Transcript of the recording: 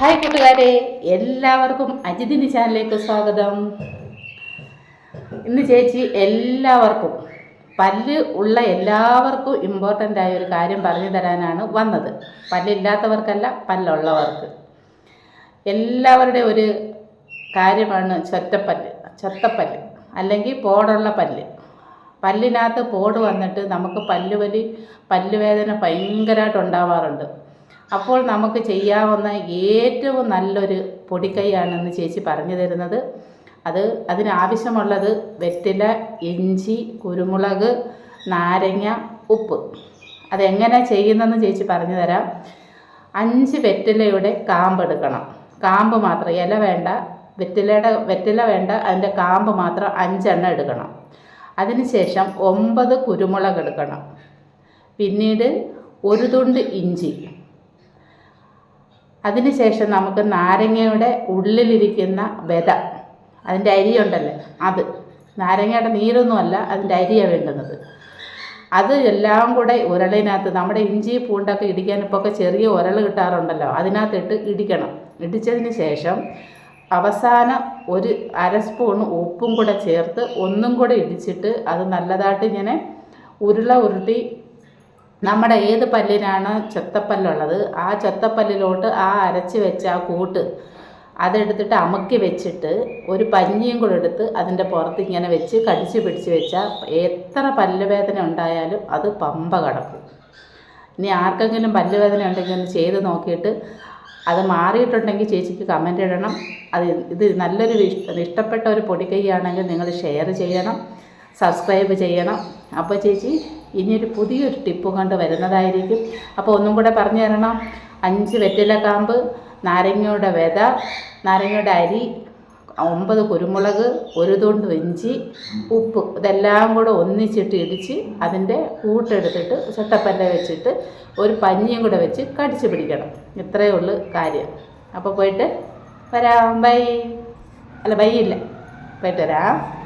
Hi കൂട്ടുകാരെ എല്ലാവർക്കും അജിതിന് ചാനലിലേക്ക് സ്വാഗതം. ഇന്ന് ചേച്ചി എല്ലാവർക്കും പല്ല് ഉള്ള എല്ലാവർക്കും ഇമ്പോർട്ടന്റ് ആയ ഒരു കാര്യം പറഞ്ഞു തരാനാണ് വന്നത്. പല്ലില്ലാത്തവർക്കല്ല പല്ലുള്ളവർക്ക്. എല്ലാവരുടെ ഒരു കാര്യമാണ് ചൊറ്റപ്പല്ല് ചൊത്തപ്പല്ല് അല്ലെങ്കിൽ പോടുള്ള പല്ല്. പല്ലിനകത്ത് പോട് വന്നിട്ട് നമുക്ക് പല്ലുവലി പല്ലുവേദന ഭയങ്കരമായിട്ട് ഉണ്ടാവാറുണ്ട്. അപ്പോൾ നമുക്ക് ചെയ്യാവുന്ന ഏറ്റവും നല്ലൊരു പൊടിക്കൈയാണെന്ന് ചേച്ചി പറഞ്ഞു തരുന്നത്. അത് അതിനാവശ്യമുള്ളത് വെറ്റില ഇഞ്ചി കുരുമുളക് നാരങ്ങ ഉപ്പ്. അതെങ്ങനെ ചെയ്യുന്നതെന്ന് ചേച്ചി പറഞ്ഞു തരാം. അഞ്ച് വെറ്റിലയുടെ കാമ്പ് എടുക്കണം. കാമ്പ് മാത്രം ഇല വേണ്ട. വെറ്റിലയുടെ വെറ്റില വേണ്ട അതിന്റെ കാമ്പ് മാത്രം അഞ്ചെണ്ണം എടുക്കണം. അതിനുശേഷം ഒമ്പത് കുരുമുളക് എടുക്കണം. പിന്നീട് ഒരു തുണ്ട് ഇഞ്ചി. അതിനുശേഷം നമുക്ക് നാരങ്ങയുടെ ഉള്ളിലിരിക്കുന്ന വിത. അതിന്റെ അരിയുണ്ടല്ലേ? അത്. നാരങ്ങയുടെ നീരൊന്നുമല്ല അതിന്റെ അരിയാണ് വേണ്ടുന്നത്. അത് എല്ലാം കൂടെ ഉരളിനകത്ത് നമ്മുടെ ഇഞ്ചി പൂണ്ടൊക്കെ ഇടിക്കാൻ ഇപ്പോൾ ഒക്കെ ചെറിയ ഉരൾ കിട്ടാറുണ്ടല്ലോ അതിനകത്തിട്ട് ഇടിക്കണം. ഇടിച്ചതിന് ശേഷം അവസാനം ഒരു അര സ്പൂൺ ഉപ്പും കൂടെ ചേർത്ത് ഒന്നും കൂടെ ഇടിച്ചിട്ട് അത് നല്ലതായിട്ട് ഇങ്ങനെ ഉരുള ഉരുട്ടി നമ്മുടെ ഏത് പല്ലിനാണ് ചെത്തപ്പല്ലുള്ളത്? ആ ചെത്തപ്പല്ലിലോട്ട് ആ അരച്ച് വെച്ച ആ കൂട്ട് അതെടുത്തിട്ട് അമുക്കി വെച്ചിട്ട് ഒരു പഞ്ഞിയും കൂടെ എടുത്ത് അതിന്റെ പുറത്ത് ഇങ്ങനെ വെച്ച് കടിച്ച് പിടിച്ച് വെച്ചാൽ എത്ര പല്ലുവേദന ഉണ്ടായാലും അത് പമ്പ കടക്കും. ഇനി ആർക്കെങ്കിലും പല്ലുവേദന ഉണ്ടെങ്കിൽ ഒന്ന് ചെയ്ത് നോക്കിയിട്ട് അത് മാറിയിട്ടുണ്ടെങ്കിൽ ചേച്ചിക്ക് കമന്റ് ഇടണം. അത് ഇത് നല്ലൊരു ഇഷ്- ഇഷ്ടപ്പെട്ട ഒരു പൊടിക്കൈയാണെങ്കിൽ നിങ്ങൾ ഷെയർ ചെയ്യണം സബ്സ്ക്രൈബ് ചെയ്യണം. അപ്പോൾ ചേച്ചി ഇനിയൊരു പുതിയൊരു ടിപ്പ് കൊണ്ട് വരുന്നതായിരിക്കും. അപ്പോൾ ഒന്നും കൂടെ പറഞ്ഞു തരണം. അഞ്ച് വെറ്റില കാമ്പ് നാരങ്ങയുടെ വിത നാരങ്ങയുടെ അരി ഒമ്പത് കുരുമുളക് ഒരു തുണ്ട് ഇഞ്ചി ഉപ്പ് ഇതെല്ലാം കൂടെ ഒന്നിച്ചിട്ട് ഇടിച്ച് അതിന്റെ കൂട്ടെടുത്തിട്ട് ചട്ടപ്പല്ല വെച്ചിട്ട് ഒരു പഞ്ഞിയും കൂടെ വെച്ച് കടിച്ച് പിടിക്കണം. ഇത്രയേ ഉള്ളൂ കാര്യം. അപ്പോൾ പോയിട്ട് വരാം. ബൈ. അല്ല ബൈ ഇല്ല. പോയിട്ട് വരാം.